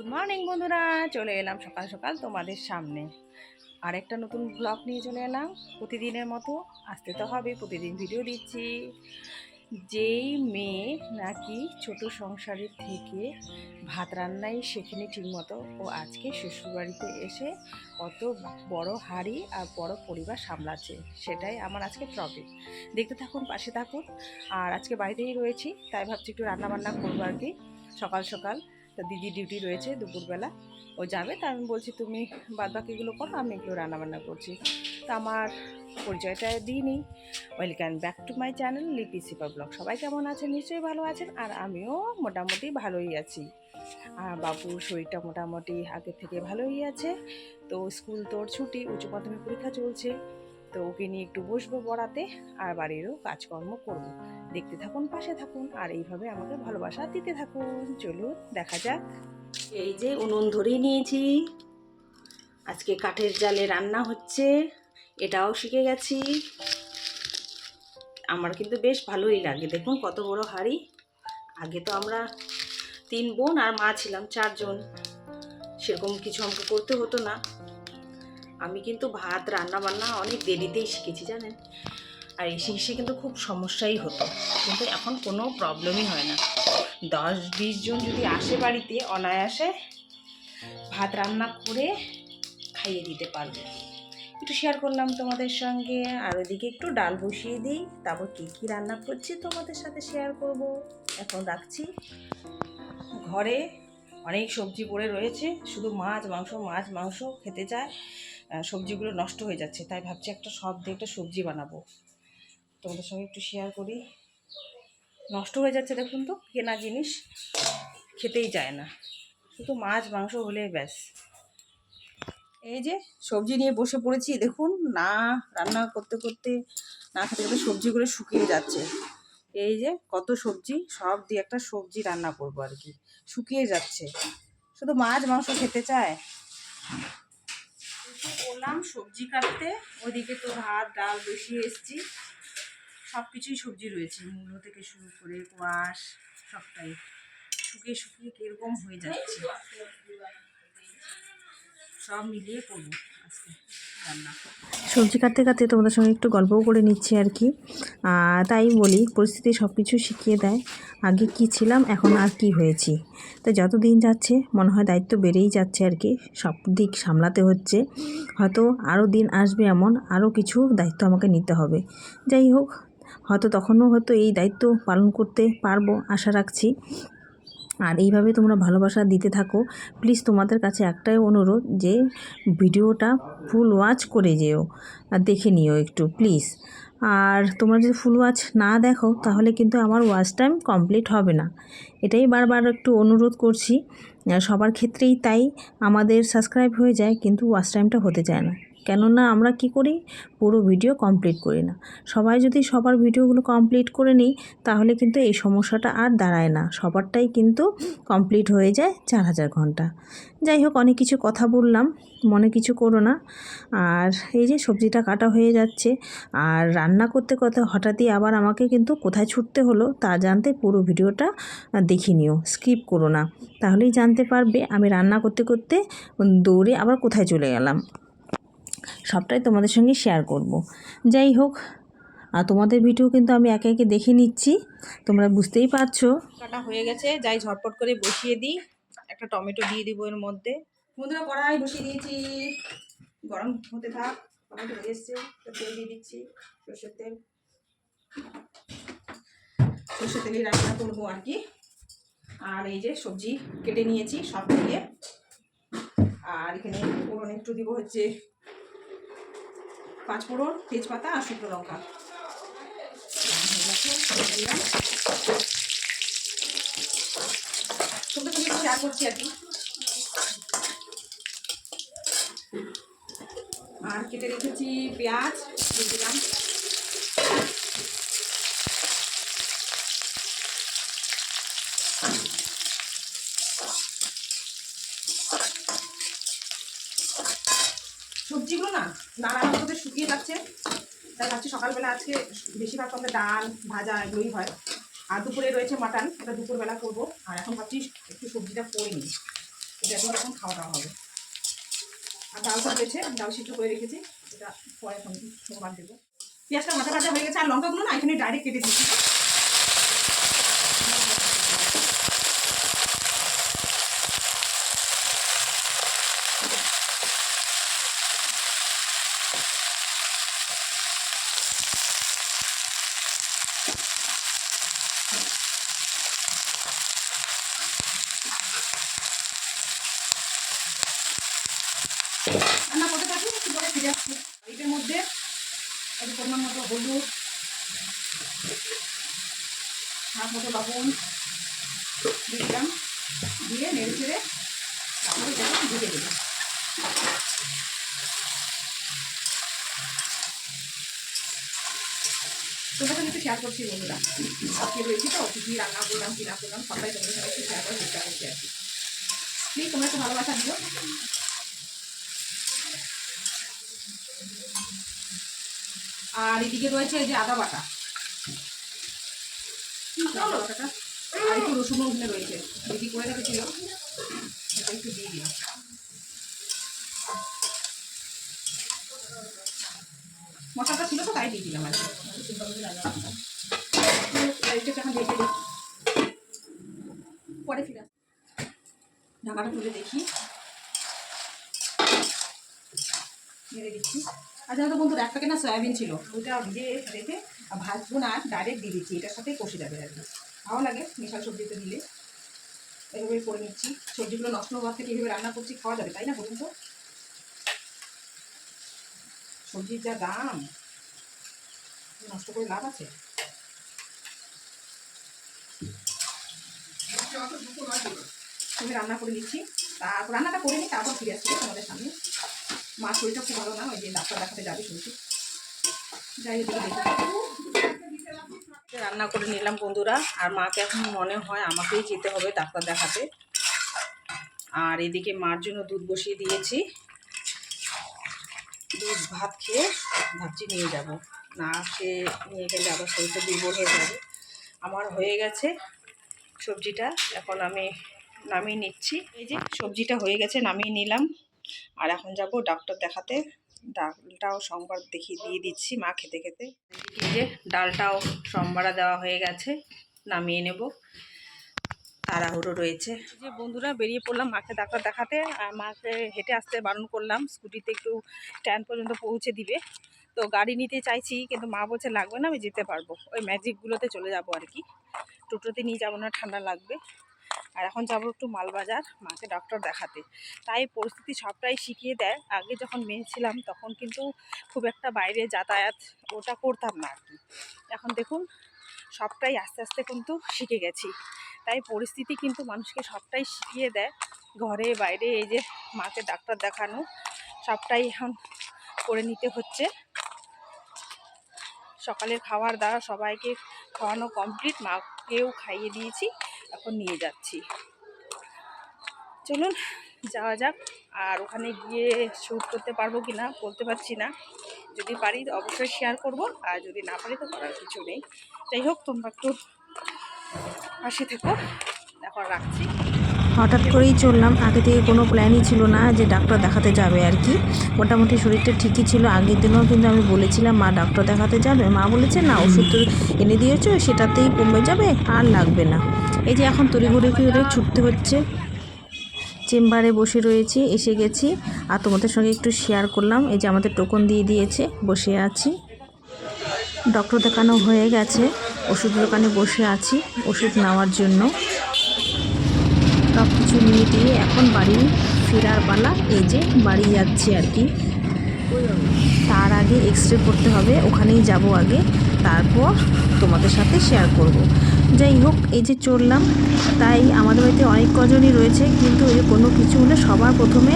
Good morning বন্ধুরা। চলে এলাম সকাল সকাল তোমাদের সামনে। আর একটা নতুন ব্লগ নিয়ে চলে এলাম। প্রতিদিনের মতো আসতে তো হবে, প্রতিদিন ভিডিও দিচ্ছি। যেই মেয়ে নাকি ছোট সংসারের থেকে ভাত রান্নাই শেখেনি ঠিকমতো, ও আজকে শ্বশুরবাড়িতে এসে কত বড় হাড়ি আর বড় পরিবার সামলাচ্ছে, সেটাই আমার আজকে টপিক দেখতে থাকুন, পাশে থাকুন। আর আজকে বাড়িতেই রয়েছি, তাই ভাবছি একটু রান্না বান্না করব আর কি, সকাল সকাল। তা দিদি ডিউটি রয়েছে দুপুরবেলা। ও যাবে, তা আমি বলছি, তুমি বাদ বাকিগুলো করো, আমি এগুলো রান্নাবান্না করছি। তা আমার পরিচয়টা দিইনি welcome back to my channel Lipi Sipar blog সবাই কেমন আছেন? নিশ্চয়ই ভালো আছেন, আর আমিও মোটামুটি ভালোই আছি। আর বাবুর শরীরটা মোটামুটি আগের থেকে ভালোই আছে। তো স্কুল তোর ছুটি, উচ্চ মাধ্যমিক পরীক্ষা চলছে। তো ওকে নিয়ে একটু বসবো পড়াতে আর বাড়িরও কাজকর্ম করব। দেখতে থাকুন, পাশে থাকুন আর এইভাবে আমাকে ভালোবাসা দিতে থাকুন। চলুন, দেখা যাক। এই যে উনুন ধরেই নিয়েছি। আজকে কাঠের জালে রান্না হচ্ছে, এটাও শিখে গেছি। আমার কিন্তু বেশ ভালোই লাগে, দেখুন কত বড় হাঁড়ি। আগে তো আমরা তিন বোন আর মা ছিলাম, চারজন। সেরকম কিছু আমাকে করতে হতো না। আমি কিন্তু ভাত রান্না বান্না অনেক দেরিতেই শিখেছি, জানেন? আর এসে এসে কিন্তু খুব সমস্যাই হতো। কিন্তু এখন কোনো প্রবলেমই হয় না। দশ, বিশ জন যদি আসে বাড়িতে, অনায়াসে ভাত রান্না করে খাইয়ে দিতে পারবে। একটু শেয়ার করলাম তোমাদের সঙ্গে। আর ওদিকে একটু ডাল বসিয়ে দিই। তারপর কী কী রান্না করছি তোমাদের সাথে শেয়ার করব? এখন রাখছি। ঘরে অনেক সবজি পড়ে রয়েছে, শুধু মাছ, মাংস মাছ, মাংস খেতে চায় সবজিগুলো নষ্ট হয়ে যাচ্ছে। তাই ভাবছি একটা সব দিয়ে একটা সবজি বানাবো। তোমাদের সঙ্গে একটু শেয়ার করি। নষ্ট হয়ে যাচ্ছে দেখুন তো, কেনা জিনিস খেতেই যায় না। শুধু মাছ, মাংস হলে ব্যাস। এই যে সবজি নিয়ে বসে পড়েছি, দেখুন না, রান্না করতে করতে না খেতে খেতে সবজিগুলো শুকিয়ে যাচ্ছে। এই যে কত সবজি, সব দিয়ে একটা সবজি রান্না করব আর কি। শুকিয়ে যাচ্ছে। শুধু মাছ, মাংস খেতে চায়? করলাম সবজি কাটতে। ওদিকে তো ভাত, ডাল বসিয়ে এসছি। সব কিছুই সবজি রয়েছে। মূলো থেকে শুরু করে কোয়াশ, সবটাই। শুকিয়ে শুকিয়ে কীরকম হয়ে যাচ্ছে। সব মিলিয়ে করব আজকে। সবজি কাটতে কাটতে তোমাদের সঙ্গে একটু গল্পও করে নিচ্ছি আর কি। তাই বলি, পরিস্থিতি সব কিছু শিখিয়ে দেয়, আগে কি ছিলাম, এখন আর কি হয়েছি। তাই যত দিন যাচ্ছে, মনে হয় দায়িত্ব বেড়েই যাচ্ছে আর কি, সব দিক সামলাতে হচ্ছে। হয়তো আরও দিন আসবে এমন আরও কিছু দায়িত্ব আমাকে নিতে হবে। যাই হোক, হয়তো তখনও হয়তো এই দায়িত্ব পালন করতে পারব, আশা রাখছি। আর এইভাবে তোমরা ভালোবাসা দিতে থাকো প্লিজ তোমাদের কাছে একটাই অনুরোধ যে ভিডিওটা ফুল ওয়াচ করে যেও আর দেখে নিও একটু প্লিজ আর তোমরা যদি ফুল ওয়াচ না দেখো, তাহলে কিন্তু আমার ওয়াচ টাইম কমপ্লিট হবে না। এটাই বারবার একটু অনুরোধ করছি। সবার ক্ষেত্রেই তাই, আমাদের সাবস্ক্রাইব হয়ে যায়, কিন্তু ওয়াচ টাইমটা হতে চায় না। কেননা আমরা কি করি? পুরো ভিডিও কমপ্লিট করি না। সবাই যদি সবার ভিডিওগুলো কমপ্লিট করে নিই, তাহলে কিন্তু এই সমস্যাটা আর দাঁড়ায় না। সবারটাই কিন্তু কমপ্লিট হয়ে যায় চার হাজার ঘণ্টা। যাই হোক, অনেক কিছু কথা বললাম, মনে কিছু করো না। আর এই যে সবজিটা কাটা হয়ে যাচ্ছে, আর রান্না করতে করতে হঠাৎই আবার আমাকে কিন্তু কোথায় ছুটতে হলো তা জানতে পুরো ভিডিওটা দেখে নিও স্কিপ করো না। তাহলেই জানতে পারবে আমি রান্না করতে করতে দৌড়ে আবার কোথায় চলে গেলাম। সবটাই তোমাদের সঙ্গে শেয়ার করব। যাই হোক আর তোমাদের ভিডিও কিন্তু আমি একে একে দেখে নিচ্ছি। তোমরা বুঝতেই পারছ। কাটা হয়ে গেছে, যাই ঝটপট করে বসিয়ে দিই। একটা টমেটো দিয়ে দিব এর মধ্যে। বন্ধুরা, কড়াই বসিয়ে দিয়েছি। গরম হতে থাক, টমেটো হয়ে এসছে। তেল দিয়ে দিচ্ছি, সর্ষের তেল। সর্ষের তেলে রান্না করব আর কি। আর এই যে সবজি কেটে নিয়েছি সব দিয়ে আর এখানে ফোড়ন একটু দিব হচ্ছে পাঁচ ফোড়ন তেজপাতা আর শুকনো লঙ্কা। করছি আর কি। আর কেটে রেখেছি পেঁয়াজ দিলাম সবজিগুলো না নাড়ানোর মধ্যে যাচ্ছে তাই ভাবছি সকালবেলা আজকে বেশিরভাগ সঙ্গে ডাল, ভাজা এগুলোই হয়। আর দুপুরে রয়েছে মাটন, এটা দুপুরবেলা করব। আর এখন ভাবছি একটু সবজিটা করে নিই। এটা এখন এখন খাওয়া দাওয়া হবে। আর ডাল সব রয়েছে ডাল সিদ্ধ করে রেখেছি। এটা পরে এখন সোমবার দেবো। পেঁয়াজটা মাথা কাটা হয়ে গেছে, আর লঙ্কাগুলো না এখানে ডাইরেক্ট কেটে দিচ্ছি রান্না করতে থাকি? একটু পরে ফিরে আসছি এটার মধ্যে একটু পরিমাণ মতো হলুদ হাত মতো লবণ দিলাম দিয়ে নেড়ে চেড়ে তারপরে দেখুন ঢুকে দেবো। তোমার সঙ্গে একটু শেয়ার করছি বন্ধুরা। আজকে রয়েছি তো, কী রান্না করলাম, কী না সবাই তোমাদের সঙ্গে একটু শেয়ার করার চেষ্টা করছি আর কি। প্লিজ তোমরা একটু ভালোবাসা দিও। আর এদিকে রয়েছে এই যে আদা বাটা। বাটাটা আর একটু রসুন ওখানে রয়েছে। দিদি করে রেখেছিল এটা একটু দিয়ে দিলাম। মশলাটা ছিল তো, তাই দিয়ে দিলাম আর পরে ফিরে। ঢাকাটা তুলে দেখি মেরে দিচ্ছি জানো তো বন্ধুরা একটা না সয়াবিন ছিল। ওইটা ভিজে রেখে ভাজবো না ডাইরেক্ট দিয়ে দিচ্ছি, এটার সাথেই কষে যাবে আর কি। ভালো লাগে মিশাল সবজিতে দিলে। এভাবে করে নিচ্ছি। সবজিগুলো নষ্ট হওয়ার থেকে এইভাবে রান্না করছি, খাওয়া যাবে, তাই না বলুন তো? সবজির যা দাম, নষ্ট করে লাভ আছে? রান্না করে দিচ্ছি রান্নাটা করে নিই, তারপর ফিরে আসছি তোমাদের সামনে। মার শরীরটা খুব ভালো না, ওই যে ডাক্তার দেখাতে যাবে শুনছি। যাই রান্না করে নিলাম বন্ধুরা, আর মাকে এখন মনে হয় আমাকেই যেতে হবে ডাক্তার দেখাতে। আর এদিকে মার জন্য দুধ বসিয়ে দিয়েছি। দুধ, ভাত খেয়ে ভাবছি নিয়ে যাব। না, সে নিয়ে গেলে আবার শরীরটা দুর্বল হয়ে যাবে। আমার হয়ে গেছে সবজিটা, এখন আমি নামিয়ে নিচ্ছি। এই যে সবজিটা হয়ে গেছে, নামিয়ে নিলাম। আর এখন যাব ডাক্তার দেখাতে। ডালটাও সোমবার দেখিয়ে দিয়ে দিচ্ছি মা খেতে খেতে। এই যে ডালটাও সোমবারে দেওয়া হয়ে গেছে, নামিয়ে নেব। তাড়াহুড়ো রয়েছে। যে বন্ধুরা বেরিয়ে পড়লাম মাকে ডাক্তার দেখাতে। আর মাকে হেঁটে আসতে বারণ করলাম, স্কুটিতে একটু স্ট্যান্ড পর্যন্ত পৌঁছে দিবে। তো গাড়ি নিতে চাইছি, কিন্তু মা বলছে লাগবে না, আমি যেতে পারব। ওই ম্যাজিকগুলোতে চলে যাব আর কি। টোটোতে নিয়ে যাব না, ঠান্ডা লাগবে। আর এখন যাব একটু মালবাজার, মাকে ডক্টর দেখাতে। তাই পরিস্থিতি সবটাই শিখিয়ে দেয়। আগে যখন মেয়ে ছিলাম, তখন কিন্তু খুব একটা বাইরে যাতায়াত ওটা করতাম না আর কি এখন দেখুন, সবটাই আস্তে আস্তে কিন্তু শিখে গেছি। তাই পরিস্থিতি কিন্তু মানুষকে সবটাই শিখিয়ে দেয়। ঘরে, বাইরে এই যে মাকে ডাক্তার দেখানো, সবটাই এখন করে নিতে হচ্ছে। সকালের খাবার দাওয়া সবাইকে খাওয়ানো কমপ্লিট মাকেও খাইয়ে দিয়েছি। এখন নিয়ে যাচ্ছি। চলুন, যাওয়া যাক। আর ওখানে গিয়ে শ্যুট করতে পারব কি না বলতে পারছি না। যদি পারি অবশ্যই শেয়ার করব। আর যদি না পারি তো করার কিছু নেই। যাই হোক, তোমরা একটু পাশে থেকো। এখন রাখছি। হঠাৎ করেই চললাম। আগে থেকে কোনো প্ল্যানই ছিল না যে ডাক্তার দেখাতে যাবে আর কি। মোটামুটি শরীরটা ঠিকই ছিল। আগের দিনও কিন্তু আমি বলেছিলাম, মা, ডাক্তার দেখাতে যাবে? মা বলেছে, না, ওষুধ তো এনে দিয়েছ, সেটাতেই কমে যাবে, আর লাগবে না। এই যে এখন তড়িঘড়ি করে ছুটতে হচ্ছে। চেম্বারে বসে রয়েছি, এসে গেছি। আর তোমাদের সঙ্গে একটু শেয়ার করলাম। এই যে আমাদের টোকন দিয়ে দিয়েছে, বসে আছি। ডক্টর দেখানো হয়ে গেছে, ওষুধ দোকানে বসে আছি, ওষুধ নেওয়ার জন্য। সব কিছু নিয়ে দিয়ে এখন বাড়ি ফেরার পালা, এই যে বাড়ি যাচ্ছি আর কি। তার আগে এক্স রে করতে হবে, ওখানেই যাব আগে। তারপর তোমাদের সাথে শেয়ার করব। যাই হোক, এই যে চললাম, তাই আমাদের বাড়িতে অনেক কজনই রয়েছে, কিন্তু যে কোনো কিছু হলে সবার প্রথমে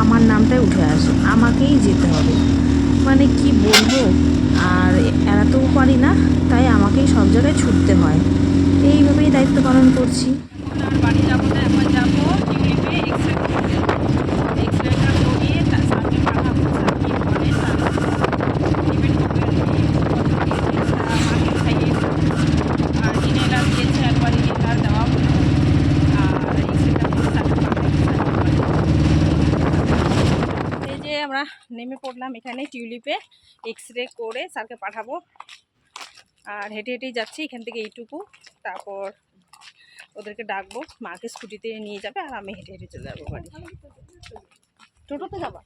আমার নামটাই উঠে আসে, আমাকেই যেতে হবে। মানে কি বলব? আর এড়াতেও পারি না, তাই আমাকেই সব জায়গায় ছুটতে হয়। এইভাবেই দায়িত্ব পালন করছি। বাড়ি যাব টিভিতে এক্স রে করতে এক্স রেটা করিয়ে তার সামনে পাঠাবো স্যার কি বলে টিভির মাকে খাইয়ে আর ইনেলার দিয়েছে একবার ইনেলার দেওয়া হলো আর এক্স রেটা করে তারপর আমরা নেমে পড়লাম এখানে টিউলিপে এক্স রে করে স্যারকে পাঠাবো। আর হেঁটে হেঁটেই যাচ্ছি এখান থেকে এইটুকু। তারপর ওদেরকে ডাকবো মাকে স্কুটিতে নিয়ে যাবে আর আমি হেঁটে হেঁটে চলে যাব বাড়ি। টোটোতে যাবা?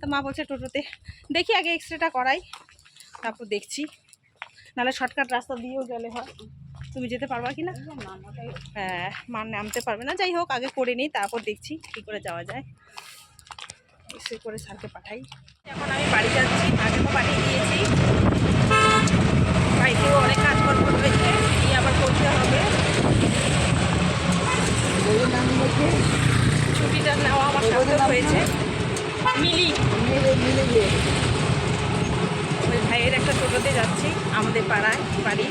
তা মা বলছে টোটোতে। দেখি আগে এক্স রেটা করাই তারপর দেখছি। নাহলে শর্টকাট রাস্তা দিয়েও গেলে হয়। তুমি যেতে পারবা কি না? হ্যাঁ মা নামতে পারবে না। যাই হোক আগে করে নিই তারপর দেখছি কী করে যাওয়া যায়। এক্স রে করে স্যারকে পাঠাই। এখন আমি বাড়ি যাচ্ছি তো পাঠিয়ে দিয়েছি। বাড়িতেও অনেক কাজকর্ম রয়েছে এই আবার করতে হবে। ছুটিটা নেওয়া আমার সার্থক হয়েছে। মিলি। ভাইয়ের একটা টোটোতে যাচ্ছি আমাদের পাড়ায় বাড়ি।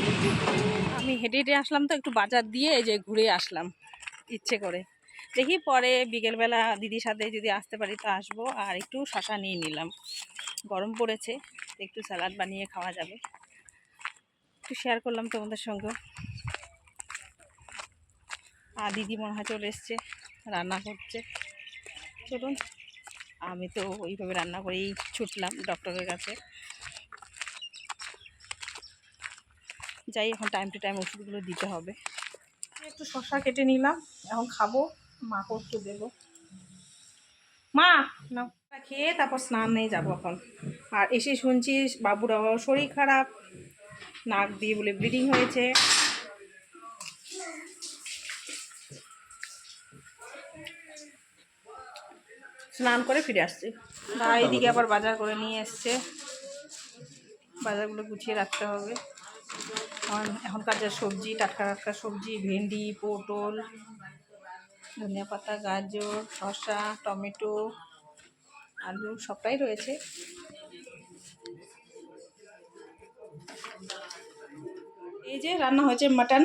আমি হেঁটে হেঁটে আসলাম তো একটু বাজার দিয়ে এই যে ঘুরে আসলাম ইচ্ছে করে। দেখি পরে বিকেলবেলা দিদির সাথে যদি আসতে পারি তো আসব। আর একটু শশা নিয়ে নিলাম। গরম পড়েছে একটু স্যালাড বানিয়ে খাওয়া যাবে। একটু শেয়ার করলাম তোমাদের সঙ্গেও। আর দিদি মনে হয় চলে এসছে, রান্না করছে। চলুন, আমি তো ওইভাবে রান্না করেই ছুটলাম ডক্টরের কাছে। যাই, এখন টাইম টু টাইম ওষুধগুলো দিতে হবে। একটু শশা কেটে নিলাম, এখন খাব। মাকে একটু দেবো। মা না খেয়ে তারপর স্নানে যাব এখন। আর এসে শুনছি বাবুর শরীর খারাপ, নাক দিয়ে বলে ব্লিডিং হয়েছে। স্নান করে ফিরে আসছি। ভাই এদিকে আবার বাজার করে নিয়ে এসছে। বাজারগুলো গুছিয়ে রাখতে হবে। এখন এখনকার যা সবজি, টাটকা টাটকা সবজি, ভেন্ডি, পটল ধনিয়া পাতা, গাজর, শসা, টমেটো, আলু সবটাই রয়েছে। এই যে রান্না হয়েছে মাটন।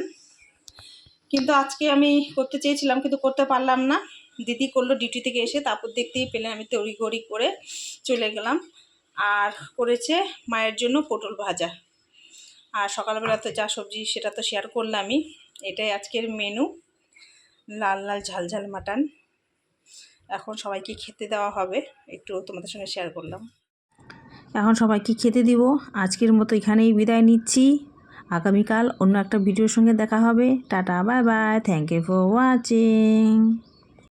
কিন্তু আজকে আমি করতে চেয়েছিলাম, কিন্তু করতে পারলাম না। দিদি করল ডিউটি থেকে এসে, তারপর দেখতেই পেলে আমি তড়িঘড়ি করে চলে গেলাম। আর করেছে মায়ের জন্য পটল ভাজা। আর সকালবেলা তো যা সবজি, সেটা তো শেয়ার করলামই। এটাই আজকের মেনু লাল লাল ঝালঝাল ঝাল মাটন। এখন সবাইকে খেতে দেওয়া হবে। একটু তোমাদের সঙ্গে শেয়ার করলাম। এখন সবাইকে খেতে দিব। আজকের মতো এখানেই বিদায় নিচ্ছি। আগামীকাল অন্য একটা ভিডিওর সঙ্গে দেখা হবে। Tata bye bye thank you for watching